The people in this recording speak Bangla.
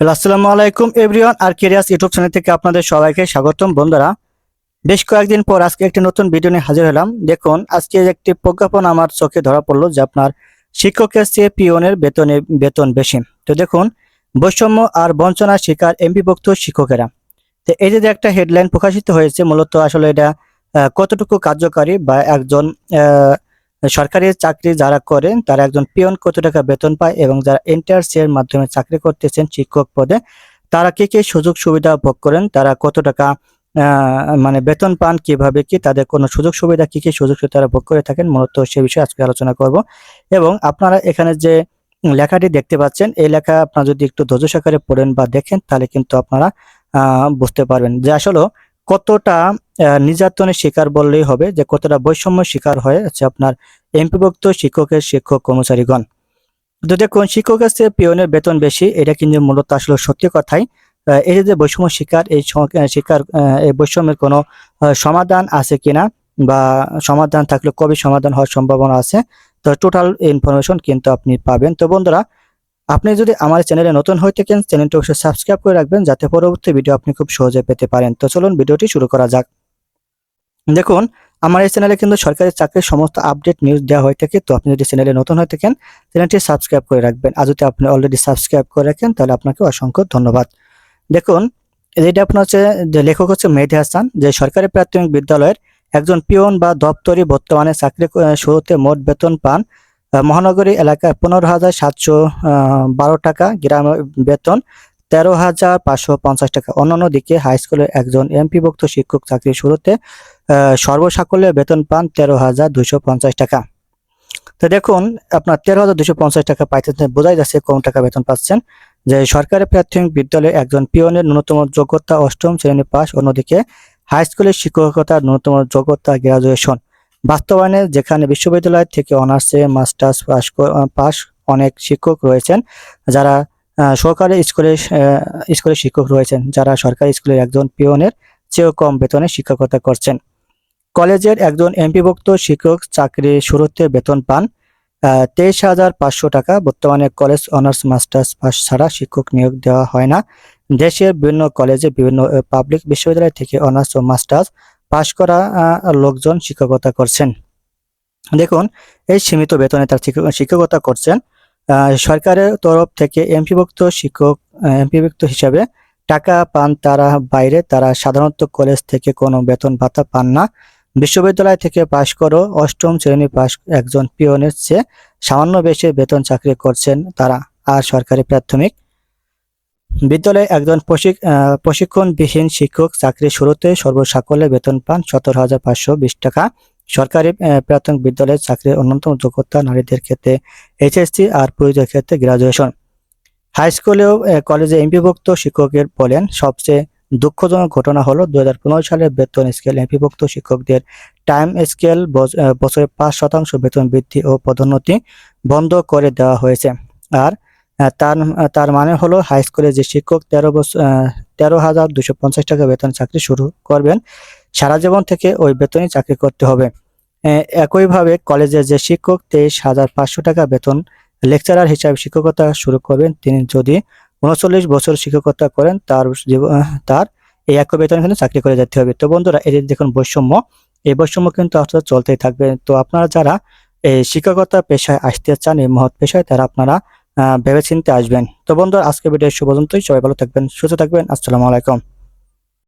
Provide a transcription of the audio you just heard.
হ্যালো আসসালামু আলাইকুম এভরিওয়ান আর কেরিয়াস ইউটিউব চ্যানেল থেকে আপনাদের সবাইকে স্বাগতম বন্ধুরা। বেশ কয়েকদিন পর আজকে একটি নতুন ভিডিও নিয়ে হাজির হলাম। দেখুন আজকে একটি প্রজ্ঞাপন আমার চোখে ধরা পড়ল যে আপনার শিক্ষকের চেয়ে পিওনের বেতনে বেতন বেশি। তো দেখুন বৈষম্য আর বঞ্চনার শিকার এমপিভুক্ত শিক্ষকেরা। তো এই যে একটা হেডলাইন প্রকাশিত হয়েছে মূলত আসলে এটা কতটুকু কার্যকারী বা একজন আহ, সরকারি চাকরি যারা করেন, তারা একজন পিয়ন কত টাকা বেতন পায় এবং যারা এন্টার্স এর মাধ্যমে চাকরি করতেছেন শিক্ষক পদে, তারা কি কি সুযোগ সুবিধা ভোগ করেন? তারা কত টাকা মানে বেতন পান কীভাবে কি? তাদের কোনো সুযোগ সুবিধা কি কি সুযোগ সুবিধা তারা ভোগ করে থাকেন? মূলত সে বিষয়ে আজকে আলোচনা করব। এবং আপনারা এখানে যে লেখাটি দেখতে পাচ্ছেন, এই লেখা আপনারা যদি একটু ধৈর্য সহকারে পড়েন বা দেখেন, তাহলে কিন্তু আপনারা বুঝতে পারবেন যে আসলে কতটা নির্যাতনের শিকার বললেই হবে, যে কতটা বৈষম্য শিকার হয়ে আছে আপনার এমপিভুক্ত শিক্ষকের শিক্ষক কর্মচারীগণ। তো দেখুন শিক্ষকের চেয়ে পিয়নের বেতন বেশি, এটা কিন্তু মূলত আসলে সত্যি কথাই। এই যে বৈষম্য শিকার, এই শিকার এই বৈষম্যের কোনো সমাধান আছে কিনা বা সমাধান থাকলে কবে সমাধান হওয়ার সম্ভাবনা আছে, তো টোটাল ইনফরমেশন কিন্তু আপনি পাবেন। তো বন্ধুরা আপনি যদি আমার চ্যানেলে নতুন হয়ে থাকেন, চ্যানেলটি অবশ্যই সাবস্ক্রাইব করে রাখবেন, যাতে পরবর্তী ভিডিও আপনি খুব সহজে পেতে পারেন। তো চলুন ভিডিওটি শুরু করা যাক। দেখুন, আমার এই চ্যানেলে কিন্তু সরকারি চাকরির সমস্ত আপডেট নিউজ দেওয়া হয়ে থাকে। তো আপনি যদি চ্যানেলে নতুন হয়ে থাকেন, চ্যানেলটি সাবস্ক্রাইব করে রাখবেন। আর যদি আপনি অলরেডি সাবস্ক্রাইব করে রাখেন, তাহলে আপনাকে অসংখ্য ধন্যবাদ। দেখুন এটা আপনার হচ্ছে, যে লেখক হচ্ছে মেহেদি হাসান, যে সরকারি প্রাথমিক বিদ্যালয়ের একজন পিয়ন বা দপ্তরি বর্তমানে চাকরি শুরুতে মোট বেতন পান মহানগরী এলাকায় পনেরো হাজার সাতশো বারো টাকা গ্রাম বেতন, তেরো হাজার পাঁচশো পঞ্চাশ টাকা। অন্যান্য দিকে হাই স্কুলের একজন এমপিভুক্ত শিক্ষক চাকরি শুরুতে সর্বসাকল্যে বেতন পান তেরো হাজার দুশো পঞ্চাশ টাকা। তো দেখুন, আপনার তেরো হাজার দুশো পঞ্চাশ টাকা পাইতেছেন বোঝাই যাচ্ছে কম টাকা বেতন পাচ্ছেন। যে সরকারি প্রাথমিক বিদ্যালয়ে একজন পিয়নের ন্যূনতম যোগ্যতা অষ্টম শ্রেণি পাস অন্যদিকে হাই স্কুলের শিক্ষকতার ন্যূনতম যোগ্যতা গ্রাজুয়েশন বাস্তবায়নে যেখানে বিশ্ববিদ্যালয় থেকে অনার্সে মাস্টার্স পাস পাস অনেক শিক্ষক রয়েছেন, যারা সরকারি স্কুলে স্কুলের শিক্ষক রয়েছেন, যারা সরকারি স্কুলের একজন পিয়নের চেয়েও কম বেতনে শিক্ষকতা করছেন। কলেজের একজন এমপিভুক্ত শিক্ষক চাকরি শুরুতে বেতন পান তেইশ হাজার পাঁচশো টাকা। বর্তমানে কলেজ অনার্স মাস্টার্স পাস ছাড়া শিক্ষক নিয়োগ দেওয়া হয় না। দেশের বিভিন্ন কলেজে বিভিন্ন পাবলিক বিশ্ববিদ্যালয় থেকে অনার্স ও মাস্টার্স পাশ করা লোকজন শিক্ষকতা করছেন। দেখুন, এই সীমিত বেতনে তার শিক্ষক- শিক্ষকতা করছেন। সরকারের তরফ থেকে এমপিভুক্ত শিক্ষক এমপিভুক্ত হিসাবে টাকা পান তারা বাইরে, তারা সাধারণত কলেজ থেকে কোনো বেতন ভাতা পান না। বিশ্ববিদ্যালয় থেকে পাশ করো, অষ্টম শ্রেণি পাশ একজন পিয়নের চেয়ে সামান্য বেশি বেতন চাকরি করছেন তারা, আর সরকারি প্রাথমিক। বিদ্যালয়ে একজন প্রশিক্ষণবিহীন শিক্ষক চাকরি শুরুতে সর্বসাকল্যে বেতন পান সতেরো হাজার পাঁচশো বিশ টাকা। সরকারি প্রাথমিক বিদ্যালয়ের চাকরির অন্যতম যোগ্যতা নারীদের ক্ষেত্রে এইচএসসি আর পুরুষদের ক্ষেত্রে গ্রাজুয়েশন হাই স্কুলেও কলেজে এমপিভুক্ত শিক্ষকের বলেন, সবচেয়ে দুঃখজনক ঘটনা হলো দু সালের বেতন স্কেল এমপিভুক্ত শিক্ষকদের টাইম স্কেল বছ- বছরে পাঁচ শতাংশ বেতন বৃদ্ধি ও পদোন্নতি বন্ধ করে দেওয়া হয়েছে। আর তার তার মানে হলো হাই স্কুলে যে শিক্ষক তেরো বছর তেরো হাজার দুশো পঞ্চাশ টাকা বেতন চাকরি শুরু করবেন, সারা জীবন থেকে ওই বেতনই চাকরি করতে হবে। একইভাবে কলেজের যে শিক্ষক তেইশ হাজার পাঁচশো টাকা বেতন লেকচারার হিসাবে শিক্ষকতা শুরু করবেন, তিনি যদি উনচল্লিশ বছর শিক্ষকতা করেন, তার তার এই একই বেতন কিন্তু চাকরি করে যেতে হবে। তো বন্ধুরা যে দেখুন বৈষম্য। এই বৈষম্য কিন্তু আসলে চলতেই থাকবে। তো আপনারা যারা এই শিক্ষকতা পেশায় আসতে চান, এই মহৎ পেশায়, তারা আপনারা ভেবেচিন্তে আসবেন। তো বন্ধুরা আজকে ভিডিও পর্যন্তই। সবাই ভালো থাকবেন সুস্থ থাকবেন। আসসালামু আলাইকুম।